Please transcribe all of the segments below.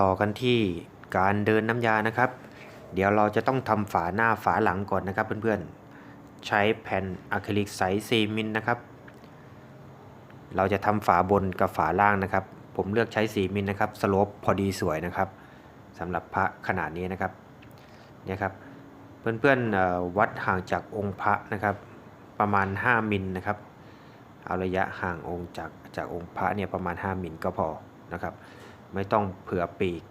ต่อกันที่การเดินน้ำยานะครับ เดี๋ยวเราจะต้องทำฝาหน้าฝาหลังก่อนนะครับเพื่อนๆ ใช้แผ่นอะคริลิกใส4มิลนะครับ เราจะทำฝาบนกับฝาล่างนะครับ ผมเลือกใช้4มิลนะครับสโลปพอดีสวยนะครับสำหรับพระขนาดนี้นะครับเนี่ยครับเพื่อนๆวัดห่างจากองค์พระนะครับ ประมาณ 5 มิลนะครับ เอาระยะห่างองค์จากจากองค์พระเนี่ยประมาณ 5 มิลก็พอนะครับ ไม่ต้องเผื่อปีก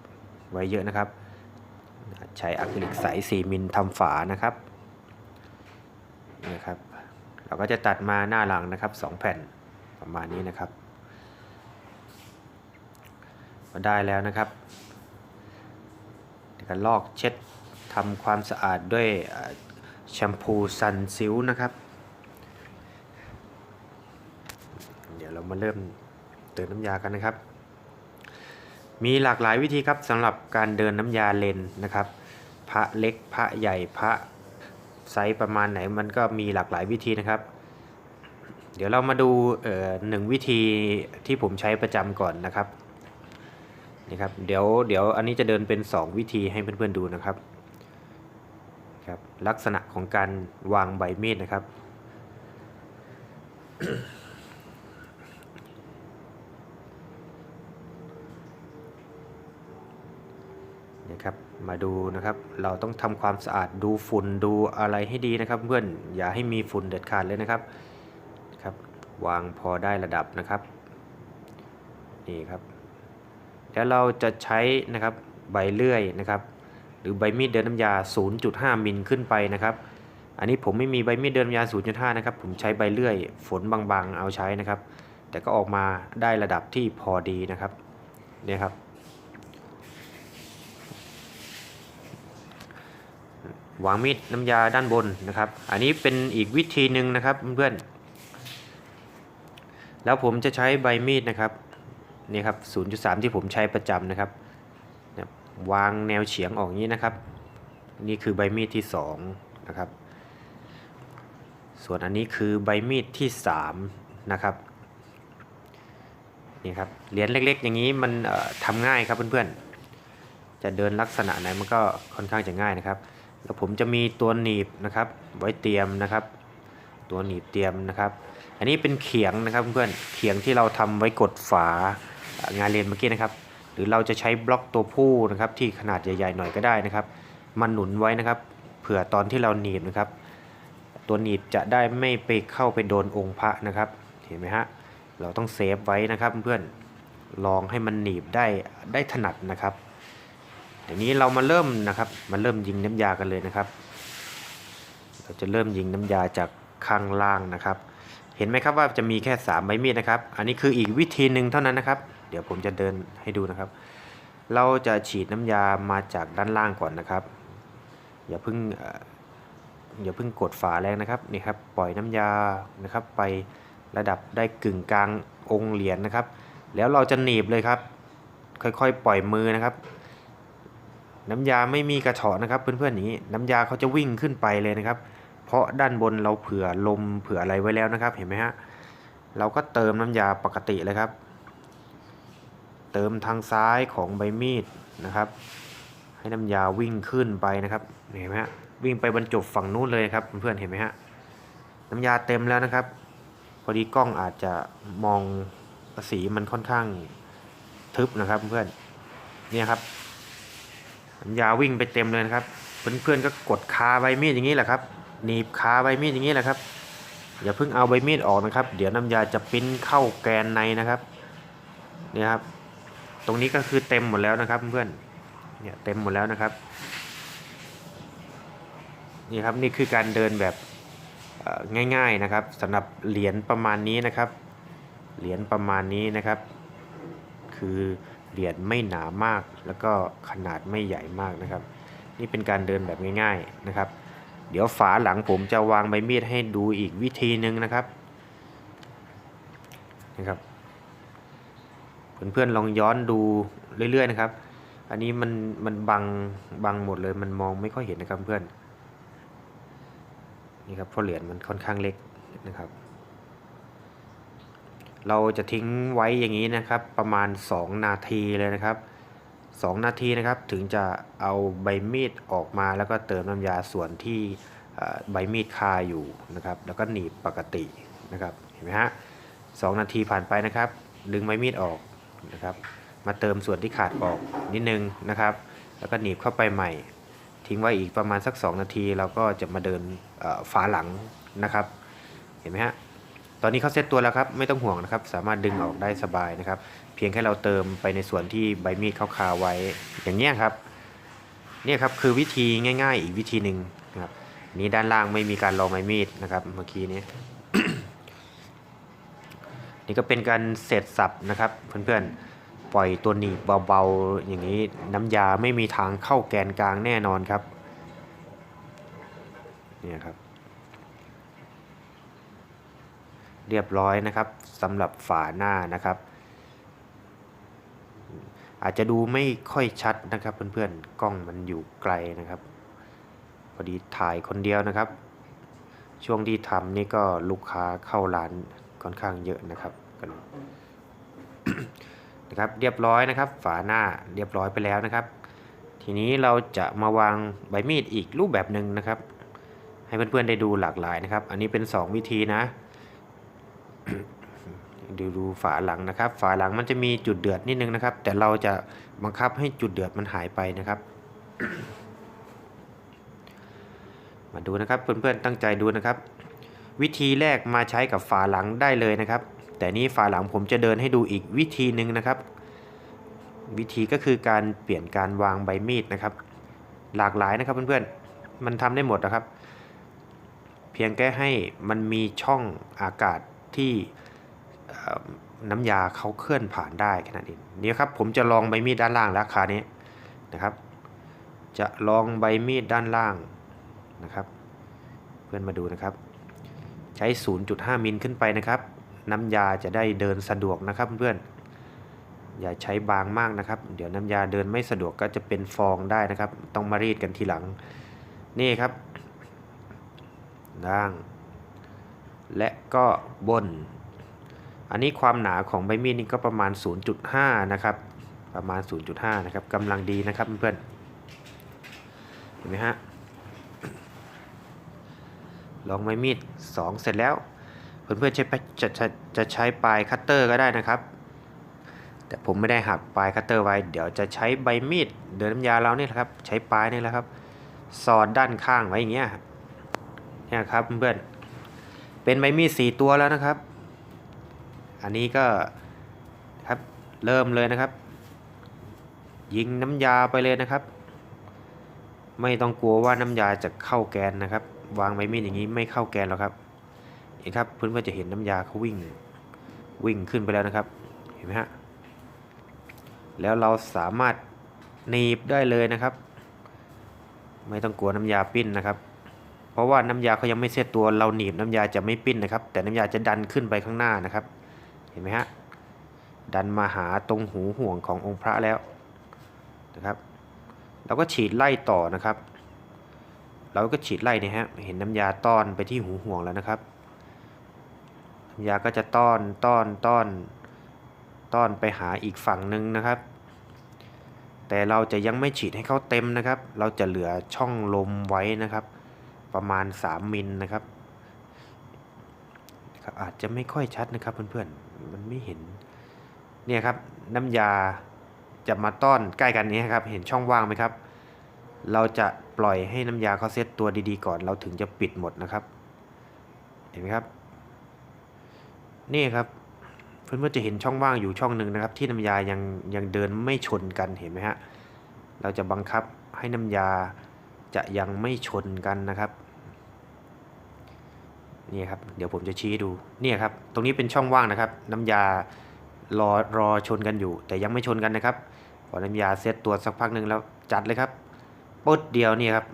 ไว้เยอะนะครับ ใช้อะคริลิกใส4มิลทำฝานะครับนี่ครับ เราก็จะตัดมาหน้าหลังนะครับ 2 แผ่นประมาณนี้นะครับก็ได้แล้วนะครับเดี๋ยวก็ลอกเช็ดทำความสะอาดด้วยแชมพูซันซิลนะครับ เดี๋ยวเรามาเริ่มเติมน้ำยากันนะครับ มีหลากหลายวิธีครับสำหรับการเดินน้ำยาเลนนะครับ พระเล็กพระใหญ่พระไซส์ประมาณไหนมันก็มีหลากหลายวิธีนะครับ เดี๋ยวเรามาดูเอ่อหนึ่งวิธีที่ผมใช้ประจำก่อนนะครับนี่ครับเดี๋ยวเดี๋ยวอันนี้จะเดินเป็น 2 วิธีให้เพื่อนๆดูนะครับครับลักษณะของการวางใบมีดนะครับ นะครับ มาดูนะครับ เราต้องทำความสะอาดดูฝุ่นดูอะไรให้ดีนะครับ เพื่อนอย่าให้มีฝุ่นเด็ดขาดเลยนะครับครับ วางพอได้ระดับนะครับนี่ครับแล้วเราจะใช้นะครับใบเลื่อยนะครับ หรือใบมีดเดินน้ำยา 0.5 มิลขึ้นไปนะครับ อันนี้ผมไม่มีใบมีดเดินน้ำยา 0.5 นะครับ ผมใช้ใบเลื่อย ฝนบางๆ เอาใช้นะครับ แต่ก็ออกมาได้ระดับที่พอดีนะครับเนี่ยครับ วางมีดน้ำยาด้านบนนะครับ อันนี้เป็นอีกวิธีหนึ่งนะครับเพื่อนๆแล้วผมจะใช้ใบมีดนะครับนี่ครับ 0.3 ที่ผมใช้ประจำนะครับ วางแนวเฉียงออกนี้นะครับ นี่คือใบมีดที่2นะครับ ส่วนอันนี้คือใบมีดที่3นะครับนี่ครับเหรียญเล็ก ๆ อย่างนี้มันทำง่ายครับเพื่อนๆจะเดินลักษณะไหนมันก็ค่อนข้างจะง่ายนะครับ แล้วผมจะมีตัวหนีบนะครับ ไว้เตรียมนะครับ ตัวหนีบเตรียมนะครับ อันนี้เป็นเขียงนะครับเพื่อนเขียงที่เราทำไว้กดฝางานเรียนเมื่อกี้นะครับ หรือเราจะใช้บล็อกตัวผู้นะครับ ที่ขนาดใหญ่ๆหน่อยก็ได้นะครับมันหนุนไว้นะครับเผื่อตอนที่เราหนีบนะครับ ตัวหนีบจะได้ไม่ไปเข้าไปโดนองค์พระนะครับเห็นไหมฮะเราต้องเซฟไว้นะครับเพื่อนลองให้มันหนีบได้ได้ถนัดนะครับ เดี๋ยวนี้เรามาเริ่มนะครับมาเริ่มยิงน้ำยากันเลยนะครับ เราจะเริ่มยิงน้ำยาจากข้างล่างนะครับ เห็นไหมครับว่าจะมีแค่3ใบมีดนะครับ อันนี้คืออีกวิธีหนึ่งเท่านั้นนะครับ เดี๋ยวผมจะเดินให้ดูนะครับ เราจะฉีดน้ำยามาจากด้านล่างก่อนนะครับ อย่าเพิ่งอย่าเพิ่งกดฝาแรงนะครับนี่ครับปล่อยน้ำยานะครับ ไประดับได้กึ่งกลางองค์เหรียญนะครับ แล้วเราจะหนีบเลยครับ ค่อยๆ ปล่อยมือนะครับ น้ำยาไม่มีกระเฉาะนะครับ เพื่อนๆอย่างนี้น้ำยาเขาจะวิ่งขึ้นไปเลยนะครับ เพราะด้านบนเราเผื่อลมเผื่ออะไรไว้แล้วนะครับ เห็นไหมฮะเราก็เติมน้ำยาปกติเลยครับ เติมทางซ้ายของใบมีดนะครับ ให้น้ำยาวิ่งขึ้นไปนะครับเห็นไหมฮะวิ่งไปบรรจบฝั่งนู้นเลยครับเพื่อนๆเห็นไหมฮะน้ำยาเต็มแล้วนะครับ พอดีกล้องอาจจะมองสีมันค่อนข้างทึบนะครับเพื่อนเนี่ยครับ น้ำยาวิ่งไปเต็มเลยนะครับ เพื่อนๆก็กดคาใบมีดอย่างนี้แหละครับหนีบคาใบมีดอย่างนี้แหละครับอย่าเพิ่งเอาใบมีดออกนะครับ เดี๋ยวน้ำยาจะปิ้นเข้าแกนในนะครับเนี่ยครับ ตรงนี้ก็คือเต็มหมดแล้วนะครับเพื่อนๆเนี่ยเต็มหมดแล้วนะครับนี่ครับนี่คือการเดินแบบง่ายๆนะครับสำหรับเหรียญประมาณนี้นะครับ เหรียญประมาณนี้นะครับ คือ เหรียญไม่หนามาก แล้วก็ขนาดไม่ใหญ่มากนะครับ นี่เป็นการเดินแบบง่ายๆนะครับ เดี๋ยวฝาหลังผมจะวางใบมีดให้ดูอีกวิธีหนึ่งนะครับนะครับเพื่อนๆลองย้อนดูเรื่อยๆนะครับ อันนี้มันมันบังบังหมดเลยมันมองไม่ค่อยเห็นนะครับเพื่อนนี่ครับเพราะเหรียญมันค่อนข้างเล็กนะครับ เราจะทิ้งไว้อย่างนี้นะครับ ประมาณ 2 นาทีเลยนะครับ 2 นาทีนะครับถึงจะเอาใบมีดออกมาแล้วก็เติมน้ำยาส่วนที่ใบมีดคาอยู่นะครับ แล้วก็หนีบปกตินะครับเห็นไหมฮะสองนาทีผ่านไปนะครับ ดึงใบมีดออกนะครับ มาเติมส่วนที่ขาดออกนิดนึงนะครับ แล้วก็หนีบเข้าไปใหม่ ทิ้งไว้อีกประมาณสัก 2 นาทีเราก็จะมาเดินฝาหลังนะครับ เห็นไหมฮะ ตอนนี้เขาเซตตัวแล้วครับไม่ต้องห่วงนะครับ สามารถดึงออกได้สบายนะครับ เพียงแค่เราเติมไปในส่วนที่ใบมีดเขาคาไว้อย่างเนี้ยครับเนี่ยครับคือวิธีง่าย ๆ อีกวิธีหนึ่งนะครับนี้ด้านล่างไม่มีการรองใบมีดนะครับเมื่อกี้นี้นี่ก็เป็นการเสร็จสับนะครับเพื่อนๆปล่อยตัวหนีบเบาๆอย่างนี้น้ำยาไม่มีทางเข้าแกนกลางแน่นอนครับเนี่ยครับ เรียบร้อยนะครับสำหรับฝาหน้านะครับ อาจจะดูไม่ค่อยชัดนะครับเพื่อนๆกล้องมันอยู่ไกลนะครับพอดีถ่ายคนเดียวนะครับ ช่วงที่ทำนี่ก็ลูกค้าเข้าร้านค่อนข้างเยอะนะครับกันนะครับเรียบร้อยนะครับ ฝาหน้าเรียบร้อยไปแล้วนะครับ ทีนี้เราจะมาวางใบมีดอีกรูปแบบหนึ่งนะครับ ให้เพื่อนๆได้ดูหลากหลายนะครับ อันนี้เป็น 2 วิธีนะ ดูดูฝาหลังนะครับ ฝาหลังมันจะมีจุดเดือดนิดนึงนะครับ แต่เราจะบังคับให้จุดเดือดมันหายไปนะครับ มาดูนะครับเพื่อนๆตั้งใจดูนะครับ วิธีแรกมาใช้กับฝาหลังได้เลยนะครับ แต่นี้ฝาหลังผมจะเดินให้ดูอีกวิธีหนึ่งนะครับ วิธีก็คือการเปลี่ยนการวางใบมีดนะครับ หลากหลายนะครับเพื่อนๆมันทำได้หมดนะครับ เพียงแค่ให้มันมีช่องอากาศ ที่น้ำยาเขาเคลื่อนผ่านได้แค่นั้นเองเดี๋ยวครับผมจะลองใบมีดด้านล่างราคานี้นะครับ จะลองใบมีดด้านล่างนะครับ เพื่อนมาดูนะครับ ใช้ 0.5 มิลขึ้นไปนะครับ น้ำยาจะได้เดินสะดวกนะครับเพื่อนอย่าใช้บางมากนะครับ เดี๋ยวน้ำยาเดินไม่สะดวกก็จะเป็นฟองได้นะครับ ต้องมารีดกันทีหลัง นี่ครับล่าง และก็บน อันนี้ความหนาของใบมีดนี่ก็ประมาณ 0.5 นะครับ ประมาณ 0.5 นะครับกำลังดีนะครับเพื่อนๆเห็นไหมฮะลองใบมีด 2 เสร็จแล้ว เพื่อนๆใช้จะจะจะใช้ปลายคัตเตอร์ก็ได้นะครับ แต่ผมไม่ได้หักปลายคัตเตอร์ไว้ เดี๋ยวจะใช้ใบมีด เดินน้ำยาเราเนี่ยแหละครับ ใช้ปลายนี่แหละครับ สอดด้านข้างไว้อย่างเงี้ยเนี่ยครับเพื่อนๆ เป็นใบมีดสี่ตัวแล้วนะครับ อันนี้ก็ครับเริ่มเลยนะครับ ยิงน้ำยาไปเลยนะครับ ไม่ต้องกลัวว่าน้ำยาจะเข้าแกนนะครับ วางใบมีดอย่างนี้ไม่เข้าแกนหรอกครับเห็นครับเพื่อนๆจะเห็นน้ำยาเขาวิ่งวิ่งขึ้นไปแล้วนะครับ เห็นไหมฮะแล้วเราสามารถหนีบได้เลยนะครับ ไม่ต้องกลัวน้ำยาปิ้นนะครับ เพราะว่าน้ำยาเขายังไม่เซตตัวเราหนีบน้ำยาจะไม่ปิ้นนะครับ แต่น้ำยาจะดันขึ้นไปข้างหน้านะครับ เห็นไหมฮะดันมาหาตรงหูห่วงขององค์พระแล้วนะครับ เราก็ฉีดไล่ต่อนะครับ เราก็ฉีดไล่เนี่ยฮะเห็นน้ำยาต้อนไปที่หูห่วงแล้วนะครับน้ำยาก็จะต้อนต้อนต้อนต้อนไปหาอีกฝั่งหนึ่งนะครับ แต่เราจะยังไม่ฉีดให้เขาเต็มนะครับ เราจะเหลือช่องลมไว้นะครับ ประมาณ 3 มิลนะครับครับ อาจจะไม่ค่อยชัดนะครับเพื่อนๆ มันไม่เห็น เนี่ยครับน้ำยาจะมาต้อนใกล้กันนี้ครับ เห็นช่องว่างไหมครับ เราจะปล่อยให้น้ำยาเขาเซตตัวดีๆก่อน เราถึงจะปิดหมดนะครับ เห็นไหมครับ นี่ครับเพื่อนๆจะเห็นช่องว่างอยู่ช่องหนึ่งนะครับ ที่น้ำยายังยังเดินไม่ชนกันเห็นไหมฮะ เราจะบังคับให้น้ำยา จะยังไม่ชนกันนะครับนี่ครับเดี๋ยวผมจะชี้ดูนี่ครับตรงนี้เป็นช่องว่างนะครับ น้ำยารอรอชนกันอยู่ แต่ยังไม่ชนกันนะครับพอน้ำยาเซตตัวสักพักหนึ่งแล้วจัดเลยครับปุ๊ดเดียวนี่ครับ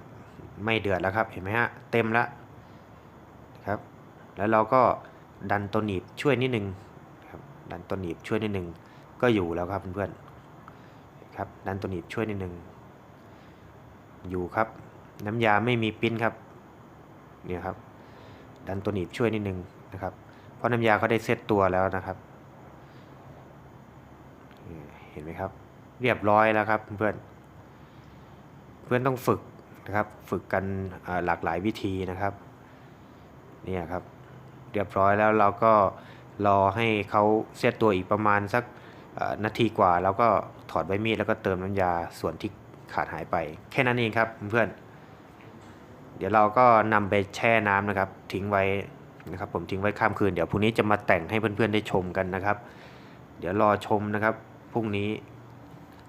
ไม่เดือดแล้วครับเห็นไหมฮะเต็มแล้วครับแล้วเราก็ดันตัวหนีบช่วยนิดนึงครับดันตัวหนีบช่วยนิดนึงก็อยู่แล้วครับเพื่อนๆครับดันตัวหนีบช่วยนิดนึง อยู่ครับ น้ำยาไม่มีปิ้นครับเนี่ยครับ ดันตัวหนีบช่วยนิดนึงนะครับ เพราะน้ำยาเขาได้เซตตัวแล้วนะครับ เห็นไหมครับ เรียบร้อยแล้วครับเพื่อนเพื่อนต้องฝึกนะครับ ฝึกกันหลากหลายวิธีนะครับเนี่ยครับ เรียบร้อยแล้วเราก็รอให้เขาเซตตัวอีกประมาณสักนาทีกว่า แล้วก็ถอดใบมีดแล้วก็เติมน้ำยาส่วนที่ ขาดหายไป แค่นั้นเองครับเพื่อนเดี๋ยวเราก็นำไปแช่น้ำนะครับ ทิ้งไว้นะครับ ผมทิ้งไว้ข้ามคืนเดี๋ยวพรุ่งนี้จะมาแต่งให้เพื่อนๆได้ชมกันนะครับ เดี๋ยวรอชมนะครับพรุ่งนี้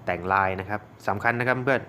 แต่งลายนะครับสำคัญนะครับเพื่อน